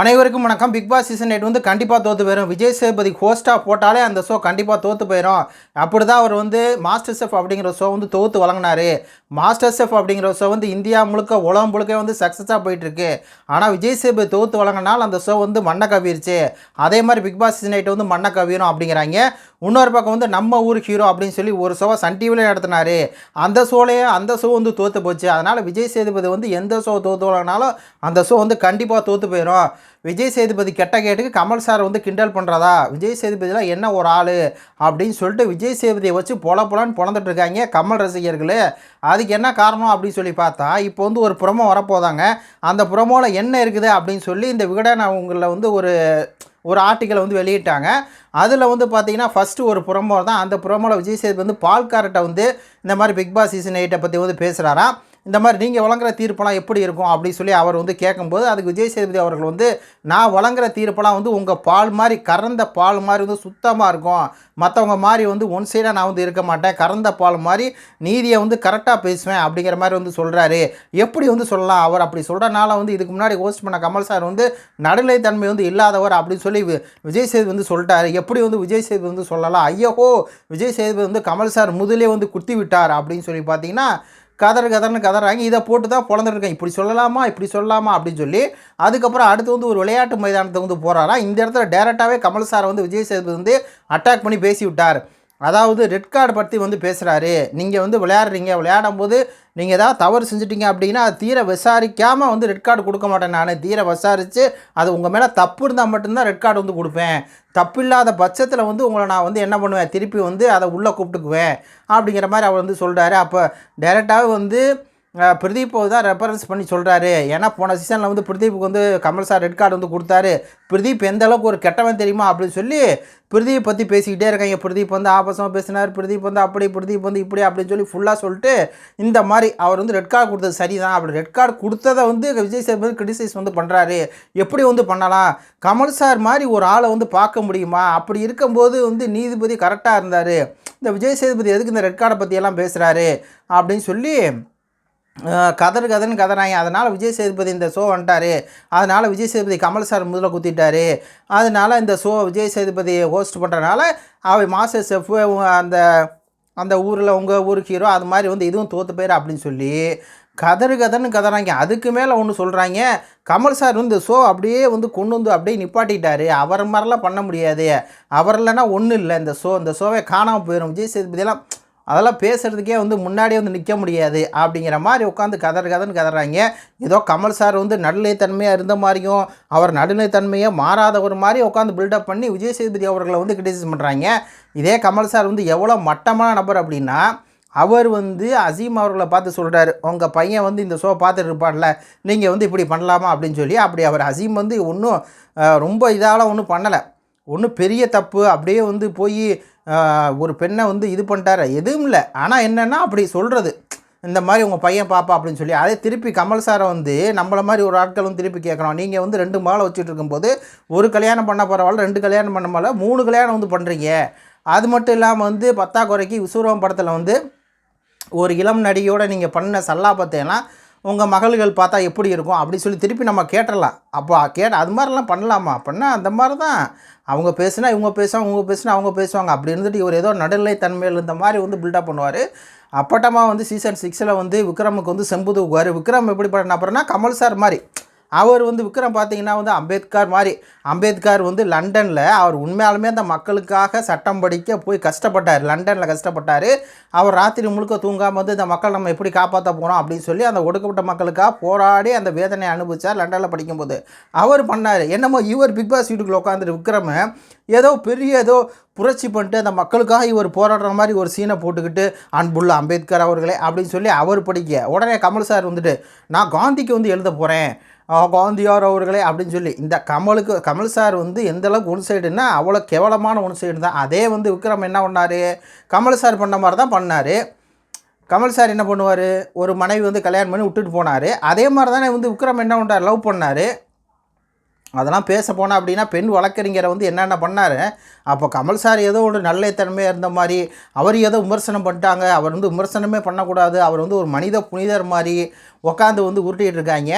அனைவருக்கும் வணக்கம். Big Boss season eight வந்து கண்டிப்பாக தோற்று போயிடும் விஜய் சேபதி ஹோஸ்ட்டாக போட்டாலே அந்த ஷோ கண்டிப்பாக தோற்று போயிடும் அப்படி தான் அவர் வந்து மாஸ்டர் செஃப் அப்படிங்கிற ஷோ வந்து தோற்று வழங்கினாரு. மாஸ்டர் செஃப் அப்படிங்கிற ஷோ வந்து இந்தியா முழுக்க உலகம் முழுக்க வந்து சக்ஸஸாக போயிட்டுருக்கு. ஆனால் விஜய் சேபதி தோற்று வழங்கினால் அந்த ஷோ வந்து மண்ணை கவிருச்சு. அதே மாதிரி பிக் பாஸ் சீசன் எயிட் வந்து மண்ணை கவிரும் அப்படிங்கிறாங்க. இன்னொரு பக்கம் வந்து நம்ம ஊர் ஹீரோ அப்படின்னு சொல்லி ஒரு ஷோவை சன் டிவியில் நடத்தினாரு. அந்த ஷோலையே அந்த ஷோ வந்து தோற்று போச்சு. அதனால் விஜய் சேதுபதி வந்து எந்த ஷோ தோற்றுனாலும் அந்த ஷோ வந்து கண்டிப்பாக தோற்று போயிடும் விஜய் சேதுபதி கெட்ட கேட்டுக்கு கமல் சார் வந்து கிண்டல் பண்ணுறதா விஜய் சேதுபதிலாம் என்ன ஒரு ஆள்? அப்படின்னு சொல்லிட்டு விஜய் சேதுபதியை வச்சு பொல பொலான்னு பிறந்துட்டு இருக்காங்க கமல் ரசிகர்கள். அதுக்கு என்ன காரணம் அப்படின்னு சொல்லி பார்த்தா இப்போ வந்து ஒரு புறமோ வரப்போதாங்க. அந்த புறமோவில் என்ன இருக்குது அப்படின்னு சொல்லி இந்த விகடன் அவங்கள வந்து ஒரு ஒரு ஆர்டிக்கலை வந்து வெளியிட்டாங்க. அதில் வந்து பார்த்தீங்கன்னா ஃபஸ்ட்டு ஒரு புறமோ தான். அந்த புறமோவில் விஜய் சேதுபதி வந்து பால்காரட்டை வந்து இந்த மாதிரி பிக் பாஸ் சீசன் எயிட்டை பற்றி வந்து பேசுகிறாராம் இந்த மாதிரி நீங்கள் வழங்குற தீர்ப்பெல்லாம் எப்படி இருக்கும் அப்படின்னு சொல்லி அவர் வந்து கேட்கும்போது அதுக்கு விஜய் சேதுபதி அவர்கள் வந்து நான் வழங்குற தீர்ப்பெல்லாம் வந்து உங்கள் பால் மாதிரி கறந்த பால் மாதிரி வந்து சுத்தமாக இருக்கும். மற்றவங்க மாதிரி வந்து ஒன் சைடாக நான் வந்து இருக்க மாட்டேன். கறந்த பால் மாதிரி நீதியை வந்து கரெக்டாக பேசுவேன் அப்படிங்கிற மாதிரி வந்து சொல்கிறாரு எப்படி வந்து சொல்லலாம்? அவர் அப்படி சொல்கிறனால வந்து இதுக்கு முன்னாடி ஹோஸ்ட் பண்ண கமல் சார் வந்து நடுநிலைத்தன்மை வந்து இல்லாதவர் அப்படின்னு சொல்லி விஜய் சேதுபதி வந்து சொல்லிட்டாரு. எப்படி வந்து விஜய் சேதுபதி வந்து சொல்லலாம்? ஐயோ விஜய் சேதுபதி வந்து கமல் சார் முதலே வந்து குத்தி விட்டார் அப்படின்னு சொல்லி பார்த்தீங்கன்னா கதறு கதர்னு கதறாங்க. இதை போட்டு தான் பிறந்துருக்கேன் இப்படி சொல்லலாமா? இப்படி சொல்லலாமா? அப்படின்னு சொல்லி அதுக்கப்புறம் அடுத்து வந்து ஒரு விளையாட்டு மைதானத்தை வந்து போகிறாரா இந்த இடத்துல டேரெக்டாகவே கமல் சாரை வந்து விஜய் சேதுபதி வந்து அட்டாக் பண்ணி பேசி விட்டார் அதாவது ரெட் கார்டு பற்றி வந்து பேசுகிறாரு நீங்கள் வந்து விளையாடுறீங்க விளையாடும் போது நீங்கள் ஏதாவது தவறு செஞ்சிட்டீங்க அப்படின்னா அது தீர விசாரிக்காமல் வந்து ரெட் கார்டு கொடுக்க மாட்டேன் நான். தீர விசாரித்து அது உங்கள் மேலே தப்பு இருந்தால் மட்டும்தான் ரெட் கார்டு வந்து கொடுப்பேன். தப்பு இல்லாத பட்சத்தில் வந்து உங்களை நான் வந்து என்ன பண்ணுவேன்? திருப்பி வந்து அதை உள்ளே கூப்பிட்டுக்குவேன். அப்படிங்கிற மாதிரி அவர் வந்து சொல்கிறாரு அப்போ டைரெக்டாகவே வந்து பிரதீப்பை தான் ரெஃபரன்ஸ் பண்ணி சொல்கிறாரு ஏன்னா போன சீசனில் வந்து பிரதீப்புக்கு வந்து கமல் சார் ரெட் கார்டு வந்து கொடுத்தாரு. பிரதீப் எந்த அளவுக்கு ஒரு கெட்டவன் தெரியுமா அப்படின்னு சொல்லி பிரதீப் பற்றி பேசிக்கிட்டே இருக்காங்க. பிரதீப் வந்து ஆபாசமாக பேசினார். பிரதீப் வந்து அப்படி பிரதீப் வந்து இப்படி அப்படின்னு சொல்லி ஃபுல்லாக சொல்லிட்டு இந்த மாதிரி அவர் வந்து ரெட் கார்டு கொடுத்தது சரி தான் அப்படி ரெட் கார்டு கொடுத்ததை வந்து விஜய் சேதுபதி கிரிட்டிசைஸ் வந்து பண்ணுறாரு எப்படி வந்து பண்ணலாம்? கமல் சார் மாதிரி ஒரு ஆளை வந்து பார்க்க முடியுமா? அப்படி இருக்கும்போது வந்து நீதிபதி கரெக்டாக இருந்தார். இந்த விஜய் சேதுபதி எதுக்கு இந்த ரெட் கார்டை பற்றியெல்லாம் பேசுகிறாரு அப்படின்னு சொல்லி கதறு கதன்னு கதறாங்க. அதனால் விஜய் சேதுபதி இந்த ஷோ வந்துட்டார். அதனால் விஜய் சேதுபதி கமல் சார் முதல்ல குத்திட்டாரு. அதனால் இந்த ஷோ விஜய் சேதுபதி ஹோஸ்ட் பண்ணுறனால அவ மாஸ்டர் செஃப் அந்த அந்த ஊரில் உங்கள் ஊருக்கு ஹீரோ அது மாதிரி வந்து இதுவும் தோற்று போயிரு அப்படின்னு சொல்லி கதறு கதன்னு கதறாங்க. அதுக்கு மேலே ஒன்று சொல்கிறாங்க கமல் சார் வந்து ஷோ அப்படியே வந்து கொண்டு வந்து அப்படியே நிப்பாட்டிட்டாரு. அவர் மாதிரிலாம் பண்ண முடியாது. அவர் இல்லைன்னா ஒன்றும் இல்லை. இந்த ஷோ இந்த ஷோவே காணாமல் போயிடும் விஜய் சேதுபதியெல்லாம் அதெல்லாம் பேசுகிறதுக்கே வந்து முன்னாடியே வந்து நிற்க முடியாது அப்படிங்கிற மாதிரி உட்காந்து கதறு கதன்னு கதறாங்க. ஏதோ கமல் சார் வந்து நடுநிலைத்தன்மையாக இருந்த மாதிரியும் அவர் நடுநிலைத்தன்மையே மாறாதவர் மாதிரி உட்காந்து பில்டப் பண்ணி விஜய் சேதுபதி அவர்களை வந்து கிரிட்டிசைஸ் பண்ணுறாங்க இதே கமல் சார் வந்து எவ்வளோ மட்டமான நபர் அப்படின்னா அவர் வந்து அசீம் அவர்களை பார்த்து சொல்கிறாரு உங்கள் பையன் வந்து இந்த ஷோ பார்த்துட்டு இருப்பான்ல நீங்கள் வந்து இப்படி பண்ணலாமா? அப்படின்னு சொல்லி அப்படி அவர் அசீம் வந்து ஒன்றும் ரொம்ப இதால் ஒன்றும் பண்ணலை. ஒன்றும் பெரிய தப்பு அப்படியே வந்து போய் ஒரு பெண்ணை வந்து இது பண்ணிட்டார். எதுவும் இல்லை. ஆனால் என்னென்னா அப்படி சொல்கிறது இந்த மாதிரி உங்கள் பையன் பாப்பா அப்படின்னு சொல்லி அதே திருப்பி கமல் சாரை வந்து நம்மள மாதிரி ஒரு ஆட்கள் வந்து திருப்பி கேட்குறோம் நீங்கள் வந்து ரெண்டு மாலை வச்சுட்டு இருக்கும்போது ஒரு கல்யாணம் பண்ண பரவாயில்ல ரெண்டு கல்யாணம் பண்ண போல மூணு கல்யாணம் வந்து பண்ணுறீங்க அது மட்டும் இல்லாமல் வந்து பத்தாக்குறைக்கு விசுவரம் படத்தில் வந்து ஒரு இளம் நடிகையோட நீங்கள் பண்ண சல்லாபத்தையெல்லாம் உங்கள் மகள்கள் பார்த்தா எப்படி இருக்கும் அப்படி சொல்லி திருப்பி நம்ம கேட்டலாம் அப்போ கேட்ட அது மாதிரிலாம் பண்ணலாமா? அப்படின்னா அந்த மாதிரி தான் அவங்க பேசுனா இவங்க பேசுவாங்க இவங்க பேசுனா அவங்க பேசுவாங்க அப்படி இருந்துட்டு இவர் ஏதோ நடுநிலை தன்மையில் இந்த மாதிரி வந்து பில்டப் பண்ணுவார். அப்பட்டமாக வந்து சீசன் சிக்ஸில் வந்து விக்ரமுக்கு வந்து செம்புது விக்ரம் எப்படி பண்ண அப்புறம்னா கமல் சார் மாதிரி. அவர் வந்து விக்ரம் பார்த்தீங்கன்னா வந்து அம்பேத்கர் மாதிரி. அம்பேத்கர் வந்து லண்டனில் அவர் உண்மையாலுமே அந்த மக்களுக்காக சட்டம் படிக்க போய் கஷ்டப்பட்டார். லண்டனில் கஷ்டப்பட்டார். அவர் ராத்திரி முழுக்க தூங்காமல் வந்து இந்த மக்கள் நம்ம எப்படி காப்பாற்ற போகிறோம் அப்படின்னு சொல்லி அந்த ஒடுக்கப்பட்ட மக்களுக்காக போராடி அந்த வேதனை அனுபவித்தார் லண்டனில் படிக்கும்போது. அவர் பண்ணார். என்னமோ இவர் பிக் பாஸ் வீட்டுக்குள்ள உட்காந்துட்டு விக்ரம ஏதோ பெரிய ஏதோ புரட்சி பண்ணிட்டு அந்த மக்களுக்காக இவர் போராடுற மாதிரி ஒரு சீனை போட்டுக்கிட்டு அன்புள்ள அம்பேத்கர் அவர்களே அப்படின்னு சொல்லி அவர் படிக்க உடனே கமல் சார் வந்துட்டு நான் காந்திக்கு வந்து எழுத போகிறேன் காந்தியார் அவர்களே அப்படின்னு சொல்லி. இந்த கமலுக்கு கமல் சார் வந்து எந்த அளவுக்கு ஒன் சைடுன்னா அவ்வளோ கேவலமான ஒன் சைடு தான். அதே வந்து விக்ரம் என்ன பண்ணார்? கமல் சார் பண்ண மாதிரி தான் பண்ணார். கமல் சார் என்ன பண்ணுவார்? ஒரு மனைவி வந்து கல்யாணம் பண்ணி விட்டுட்டு போனார். அதே மாதிரி தானே வந்து விக்ரம் என்ன பண்ணார் லவ் பண்ணார். அதெல்லாம் பேச போனால் அப்படின்னா பெண் வழக்கறிஞரை வந்து என்னென்ன பண்ணார்? அப்போ கமல் சார் ஏதோ ஒரு நல்லத்தன்மையாக இருந்த மாதிரி அவர் ஏதோ விமர்சனம் பண்ணிட்டாங்க. அவர் வந்து விமர்சனமே பண்ணக்கூடாது. அவர் வந்து ஒரு மனித புனிதர் மாதிரி உட்காந்து வந்து உருட்டிகிட்டு இருக்காங்க.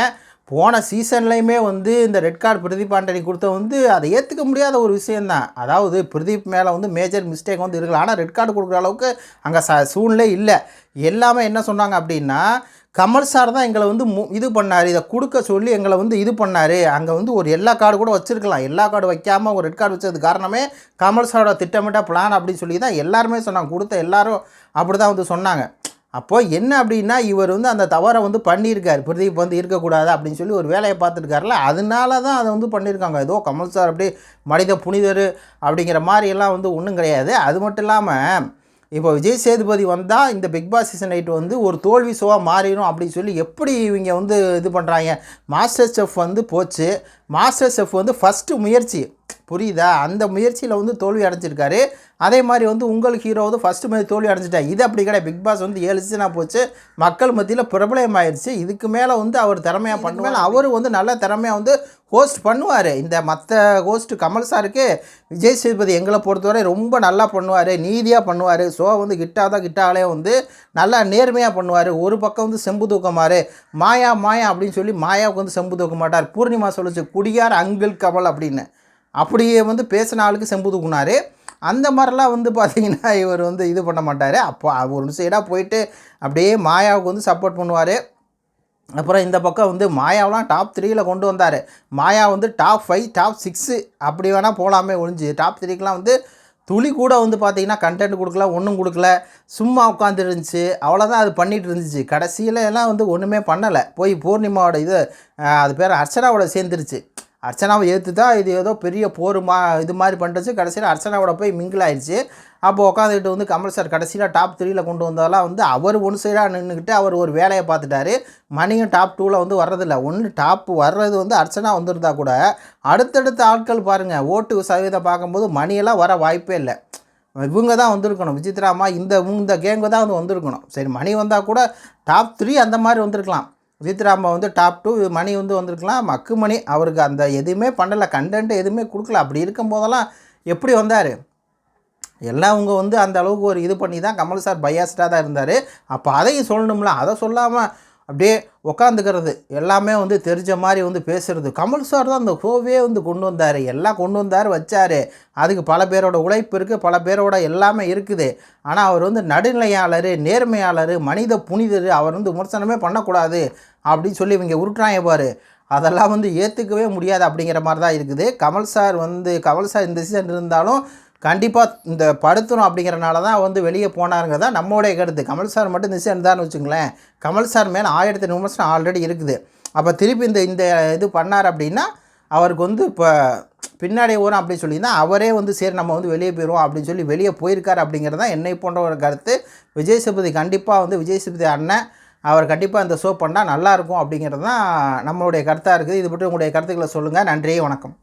போன சீசன்லேயுமே வந்து இந்த ரெட் கார்டு பிரதீப் ஆண்டனி கொடுத்த வந்து அதை ஏற்றுக்க முடியாத ஒரு விஷயந்தான் அதாவது பிரதீப் மேலே வந்து மேஜர் மிஸ்டேக் வந்து இருக்கலாம் ஆனால் ரெட் கார்டு கொடுக்குற அளவுக்கு அங்கே ச சூழ்நிலை இல்லை. எல்லாமே என்ன சொன்னாங்க அப்படின்னா கமல் சார் தான் எங்களை வந்து மு இது பண்ணார். இதை கொடுக்க சொல்லி எங்களை வந்து இது பண்ணார். அங்கே வந்து ஒரு எல்லா கார்டு கூட வச்சுருக்கலாம். எல்லா கார்டு வைக்காமல் ஒரு ரெட் கார்டு வச்சது காரணமே கமல் சாரோட திட்டமிட்ட பிளான் அப்படின்னு சொல்லி தான் எல்லாருமே சொன்னாங்க. கொடுத்த எல்லாரும் அப்படி தான் வந்து சொன்னாங்க. அப்போது என்ன அப்படின்னா இவர் வந்து அந்த தவறை வந்து பண்ணியிருக்கார். பிரதீப் வந்து இருக்கக்கூடாது அப்படின்னு சொல்லி ஒரு வேலையை பார்த்துருக்காருல அதனால தான் அதை வந்து பண்ணியிருக்காங்க. ஏதோ கமல் சார் அப்படியே மனித புனிதர் அப்படிங்கிற மாதிரி எல்லாம் வந்து ஒன்றும் கிடையாது. அது மட்டும் இல்லாமல் இப்போ விஜய் சேதுபதி வந்தால் இந்த பிக் பாஸ் சீசன் எயிட் வந்து ஒரு தோல்வி ஷோவாக மாறிடும் அப்படின்னு சொல்லி எப்படி இவங்க வந்து இது பண்ணுறாங்க மாஸ்டர் செஃப் வந்து போச்சு. மாஸ்டர் செஃப் வந்து ஃபஸ்ட்டு முயற்சி. புரியுதா? அந்த முயற்சியில் வந்து தோல்வி அடைஞ்சிருக்காரு. அதே மாதிரி வந்து உங்கள் ஹீரோ வந்து ஃபஸ்ட்டு மாதிரி தோல்வி அடைஞ்சிட்டார் இது அப்படி கிடையாது. பிக் பாஸ் வந்து ஏழு சீசனாக போச்சு. மக்கள் மத்தியில் பிரபலம் ஆயிடுச்சு இதுக்கு மேலே வந்து அவர் திறமையாக பண்ணுவார். அவர் வந்து நல்ல திறமையாக வந்து ஹோஸ்ட் பண்ணுவார். இந்த மற்ற ஹோஸ்ட் கமல் சாருக்கு விஜய் சேதுபதி எங்களை பொறுத்தவரை ரொம்ப நல்லா பண்ணுவார். நீதியாக பண்ணுவார். ஷோ வந்து கிட்டாதான் கிட்டாலே வந்து நல்லா நேர்மையாக பண்ணுவார். ஒரு பக்கம் வந்து செம்பு தூக்கமாறு மாயா மாயா அப்படின்னு சொல்லி மாயாவுக்கு வந்து செம்பு தூக்க மாட்டார். பூர்ணிமா சொல்லுச்சு குடியார் அங்கிள் கமல் அப்படின்னு. அப்படியே வந்து பேசின ஆளுக்கு செம்புது குணாரு அந்த மாதிரிலாம் வந்து பார்த்தீங்கன்னா இவர் வந்து இது பண்ண மாட்டார். அப்போ ஒரு சைடாக போயிட்டு அப்படியே மாயாவுக்கு வந்து சப்போர்ட் பண்ணுவார். அப்புறம் இந்த பக்கம் வந்து மாயாவெலாம் டாப் த்ரீயில் கொண்டு வந்தார். மாயா வந்து டாப் ஃபைவ் டாப் சிக்ஸு அப்படி வேணால் போகலாமே ஒழிஞ்சு. டாப் த்ரீக்கெலாம் வந்து துளி கூட வந்து பார்த்தீங்கன்னா கண்டென்ட் கொடுக்கல ஒன்றும் கொடுக்கல. சும்மா உட்காந்து இருந்துச்சு. அவ்வளோதான் அது பண்ணிகிட்டு இருந்துச்சு. கடைசியில் எல்லாம் வந்து ஒன்றுமே பண்ணலை. போய் பூர்ணிமாவோட இது அது பேர் அர்ச்சனாவோட சேர்ந்துருச்சு. அர்ச்சனாவை ஏற்று தான் இது ஏதோ பெரிய போருமா இது மாதிரி பண்ணுறது கடைசியில் அர்ச்சனாவோட போய் மிங்கிள் ஆயிடுச்சு அப்போ உட்காந்துக்கிட்டு வந்து கமல் சார் கடைசியில் டாப் த்ரீயில் கொண்டு வந்ததெல்லாம் வந்து அவர் ஒன்று சைடாக நின்றுக்கிட்டு அவர் ஒரு வேலையை பார்த்துட்டாரு. மணியும் டாப் டூவில் வந்து வர்றதில்ல. ஒன்று டாப் வர்றது வந்து அர்ச்சனா வந்திருந்தா கூட அடுத்தடுத்த ஆட்கள் பாருங்கள் ஓட்டு சதவீதம் பார்க்கும்போது மணியெல்லாம் வர வாய்ப்பே இல்லை. இவங்க தான் வந்திருக்கணும். விசித்ராமா இந்த இந்த கேங்கு தான் வந்து வந்திருக்கணும். சரி மணி வந்தால் கூட டாப் த்ரீ அந்த மாதிரி வந்திருக்கலாம். விசித்ராமா வந்து டாப் டூ மணி வந்து வந்திருக்கலாம். மக்கு மணி அவருக்கு அந்த எதுவுமே பண்ணலை கண்டென்ட் எதுவுமே கொடுக்கல. அப்படி இருக்கும் போதெல்லாம் எப்படி வந்தார்? எல்லாம் அவங்க வந்து அந்த அளவுக்கு ஒரு இது பண்ணி தான் கமல் சார் பயாஸ்டாக தான் இருந்தார். அப்போ அதையும் சொல்லணும்ல. அதை சொல்லாமல் அப்படியே உக்காந்துக்கிறது. எல்லாமே வந்து தெரிஞ்ச மாதிரி வந்து பேசுகிறது கமல் சார் தான் அந்த ஷோவே வந்து கொண்டு வந்தார். எல்லாம் கொண்டு வந்தார் வச்சார். அதுக்கு பல பேரோட உழைப்பு இருக்குது பல பேரோட எல்லாமே இருக்குது. ஆனால் அவர் வந்து நடுநிலையாளர் நேர்மையாளர் மனித புனிதர். அவர் வந்து விமர்சனமே பண்ணக்கூடாது அப்படின்னு சொல்லி இவங்க உருட்டுறாங்க பாரு. அதெல்லாம் வந்து ஏற்றுக்கவே முடியாது அப்படிங்கிற மாதிரி தான் இருக்குது. கமல் சார் வந்து கமல் சார் இந்த சீசன் இருந்தாலும் கண்டிப்பாக இந்த படுத்தணும் அப்படிங்கிறனால தான் வந்து வெளியே போனாருங்க தான் நம்மளுடைய கருத்து. கமல் சார் மட்டும் திசை இருந்தார்னு வச்சுங்களேன் கமல் சார் மேலே ஆயிரத்தி விமர்சனம் ஆல்ரெடி இருக்குது. அப்போ திருப்பி இந்த இந்த இது பண்ணார் அப்படின்னா அவருக்கு வந்து இப்போ பின்னாடி வரும் அப்படின்னு சொல்லி தான் அவரே வந்து சரி நம்ம வந்து வெளியே போயிடுவோம் அப்படின்னு சொல்லி வெளியே போயிருக்கார் அப்படிங்கிறது தான் என்னை போன்ற ஒரு கருத்து. விஜய் சேதுபதி கண்டிப்பாக வந்து விஜய் சேதுபதி அண்ணன் அவர் கண்டிப்பாக இந்த ஷோ பண்ணால் நல்லாயிருக்கும் அப்படிங்கிறது தான் நம்மளுடைய கருத்தாக இருக்குது. இது பற்றி உங்களுடைய கருத்துக்களை சொல்லுங்கள் நன்றி வணக்கம்.